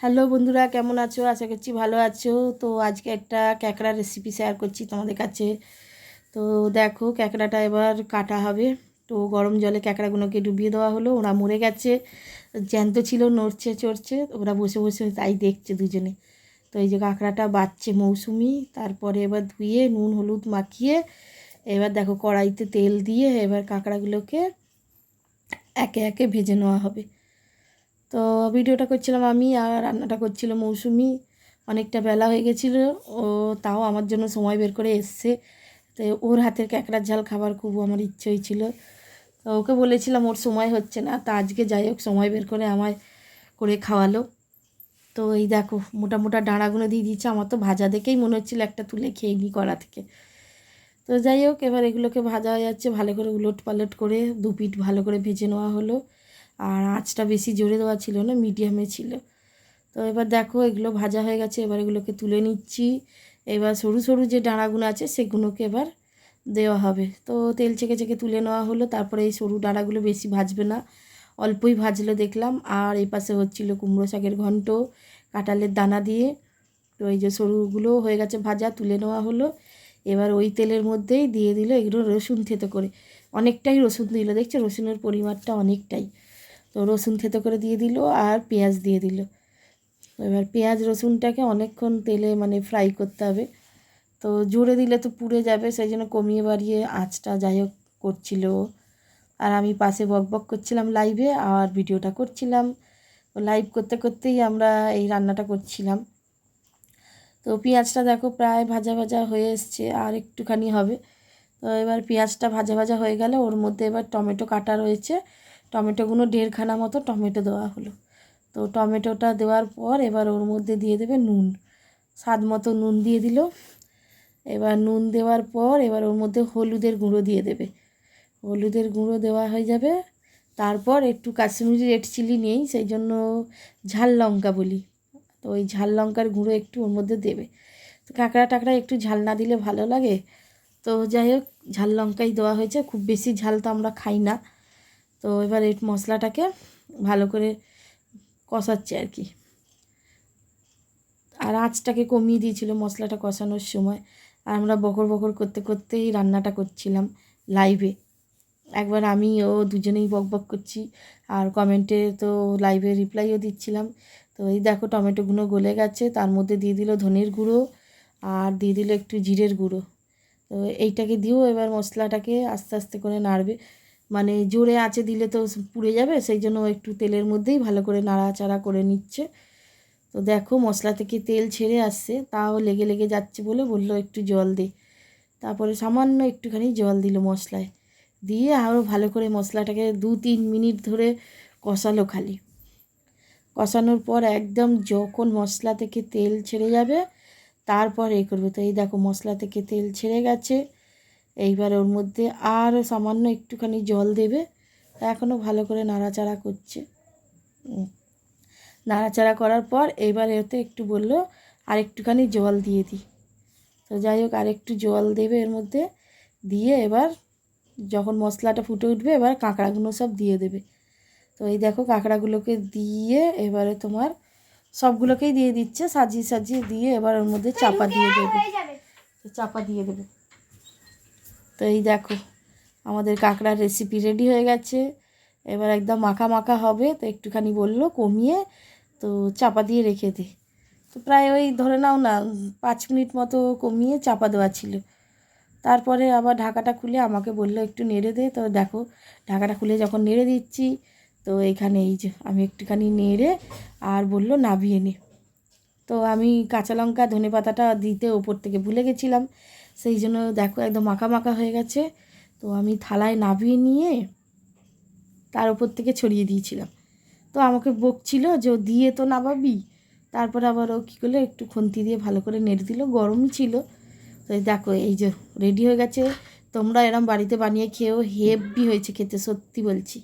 Hello বন্ধুরা, কেমন আছো? আশা করছি ভালো আছো। তো আজকে একটা ক্যাকড়া রেসিপি শেয়ার করছি তোমাদের কাছে। তো দেখো, ক্যাকড়াটা এবার কাটা হবে। তো গরম জলে ক্যাকড়াগুলোকে ডুবিয়ে দেওয়া হলো। ওরা মরে গেছে। জ্যান্ত ছিল, নড়ছে, চড়ছে। ওরা বসে বসে তাই দেখছে দুজনে। তো এই যে কাঁকড়াটা বাচ্চে মৌসুমি। তারপরে এবার ধুয়ে নুন, হলুদ মাখিয়ে এবার দেখো কড়াইতে তেল দিয়ে এবার কাঁকড়াগুলোকে একে একে ভেজে নেওয়া হবে। তো ভিডিওটা করছিলাম আমি আর রান্নাটা করছিল মৌসুমি। অনেকটা বেলা হয়ে গেছিল, ও তাও আমার জন্য সময় বের করে এসছে। তো ওর হাতের ক্যাকড়ার ঝাল খাবার খুব আমার ইচ্ছে হয়েছিল। তো ওকে বলেছিলাম ওর সময় হচ্ছে না, তা আজকে যাই হোক সময় বের করে আমায় করে খাওয়ালো। তো এই দেখো, মোটা মোটা ডাঁড়াগুলো দিয়ে দিচ্ছে আমার তো ভাজা দেখেই মনে হচ্ছিল একটা তুলে খেয়ে নিই কড়া থেকে। তো যাই হোক, এবার এগুলোকে ভাজা হয়ে যাচ্ছে, ভালো করে উলট পালট করে দু পিঠ ভালো করে ভেজে নেওয়া হলো। আর আঁচটা বেশি জোরে দেওয়া ছিল না মিডিয়ামে ছিল। তো এবার দেখো এগুলো ভাজা হয়ে গেছে, এবার এগুলোকে তুলে নিচ্ছি। এবার সরু সরু যে ডাঁড়াগুলো আছে সেগুলোকে এবার দেওয়া হবে। তো তেল চেকে চেকে তুলে নেওয়া হলো, তারপরে এই সরু ডাঁড়াগুলো বেশি ভাজবে না। অল্পই ভাজলে দেখলাম, আর এই পাশে হচ্ছিল কুমড়ো শাকের ঘন্ট, কাঁঠালের দানা দিয়ে। তো এই যে সরুগুলো হয়ে গেছে ভাজা, তুলে নেওয়া হলো। এবার ওই তেলের মধ্যেই দিয়ে দিল এগুলো রসুন থেতো করে। অনেকটাই রসুন দিল, দেখছ? রসুনের পরিমাণটা অনেকটাই। তো রসুন থেতো করে দিয়ে দিল আর পেঁয়াজ দিয়ে দিল। এবার পেঁয়াজ, রসুনটাকে অনেকক্ষণ তেলে মানে ফ্রাই করতে হবে। তো জোরে দিলে তো পুড়ে যাবে, সেই জন্য কমিয়ে বাড়িয়ে আঁচটা যাই হোক করছিল আর আমি পাশে বক বক করছিলাম লাইভে আর ভিডিওটা করছিলাম। লাইভ করতে করতেই আমরা এই রান্নাটা করছিলাম। তো পেঁয়াজটা দেখো প্রায় ভাজা ভাজা হয়ে এসছে, আর একটুখানি হবে। তো এবার পেঁয়াজটা ভাজা ভাজা হয়ে গেলে ওর মধ্যে এবার টমেটো কাটা রয়েছে। টমেটোগুলো দেড়খানা মতো টমেটো দেওয়া হলো। তো টমেটোটা দেওয়ার পর এবার ওর মধ্যে দিয়ে দেবে নুন। স্বাদ মতো নুন দিয়ে দিল। এবার নুন দেওয়ার পর এবার ওর মধ্যে হলুদের গুঁড়ো দিয়ে দেবে। হলুদের গুঁড়ো দেওয়া হয়ে যাবে। তারপর একটু কাশ্মীরি রেড চিলি নেই সেই জন্য ঝাল লঙ্কা বলি। তো ওই ঝাল লঙ্কার গুঁড়ো একটু ওর মধ্যে দেবে। তো কাঁকড়া টাকড়া একটু ঝাল না দিলে ভালো লাগে। তো যাই হোক, ঝাল লঙ্কাই দেওয়া হয়েছে। খুব বেশি ঝাল তো আমরা খাই না। তো এবার এই মশলাটাকে ভালো করে কষাচ্ছে আর কি। আর আঁচটাকে কমিয়ে দিয়েছিল মশলাটা কষানোর সময়। আর আমরা বকর বকর করতে করতেই রান্নাটা করছিলাম লাইভে একবার আমি ও দুজনেই বক বক করছি। আর কমেন্টে তো লাইভে রিপ্লাইও দিচ্ছিলাম। তো এই দেখো টমেটোগুলো গলে গেছে, তার মধ্যে দিয়ে দিল ধনের গুঁড়ো আর দিয়ে দিল একটু জিরের গুঁড়ো। তো এইটাকে দিয়েও এবার মশলাটাকে আস্তে আস্তে করে নাড়বে। মানে জোরে আঁচে দিলে তো পুড়ে যাবে, সেই জন্য একটু তেলের মধ্যেই ভালো করে নাড়াচাড়া করে নিচ্ছে। তো দেখো মশলা থেকে তেল ছেড়ে আসছে, তাও লেগে লেগে যাচ্ছে বলে বলল একটু জল দে। তারপরে সামান্য একটুখানি জল দিল মশলায়। দিয়ে আরও ভালো করে মশলাটাকে দু তিন মিনিট ধরে কষালো খালি। কষানোর পর একদম যখন মশলা থেকে তেল ছেড়ে যাবে, তারপর এ করবে। তো এই দেখো মশলা থেকে তেল ছেড়ে গেছে। এইবার ওর মধ্যে আরও সামান্য একটুখানি জল দেবে এখনও ভালো করে নাড়াচাড়া করছে। নাড়াচাড়া করার পর এইবার এতে একটু বলল আর একটুখানি জল দিয়ে দিই তো যাই হোক আর একটু জল দেবে এর মধ্যে দিয়ে এবার যখন মশলাটা ফুটে উঠবে এবার কাঁকড়াগুলো সব দিয়ে দেবে। তো এই দেখো কাঁকড়াগুলোকে দিয়ে এবারে তোমার সবগুলোকেই দিয়ে দিচ্ছে সাজিয়ে সাজিয়ে দিয়ে এবার ওর মধ্যে চাপা দিয়ে দেবে। চাপা দিয়ে দেবে। তো এই দেখো, আমাদের কাঁকড়ার রেসিপি রেডি হয়ে গেছে। এবার একদম মাখা মাখা হবে, তো একটুখানি বলল কমিয়ে, তো চাপা দিয়ে রেখে দে। তো প্রায় ওই ধরে নাও না, পাঁচ মিনিট মতো কমিয়ে চাপা দেওয়া ছিল। তারপরে আবার ঢাকাটা খুলে আমাকে বলল একটু নেড়ে দে। তো দেখো, ঢাকাটা খুলে যখন নেড়ে দিচ্ছি, তো এখানে এই যে আমি একটুখানি নেড়ে আর বলল নাবিয়ে নে। তো আমি কাঁচা লঙ্কা ধনে পাতাটা দিতে ওপর থেকে ভুলে গেছিলাম। সেই জন্য দেখো একদম মাখা মাখা হয়ে গেছে। তো আমি থালায় নাবিয়ে নিয়ে তার উপর থেকে ছড়িয়ে দিয়েছিলাম। তো আমাকে বকছিল যে, ও দিয়ে তো নাবাবি। তারপর আবার ও কী করল, একটু খুন্তি দিয়ে ভালো করে নেড়ে দিল, গরমই ছিল। তো দেখো, এই যে রেডি হয়ে গেছে। তোমরা এরম বাড়িতে বানিয়ে খেয়েও হেভি হয়েছে খেতে, সত্যি বলছি।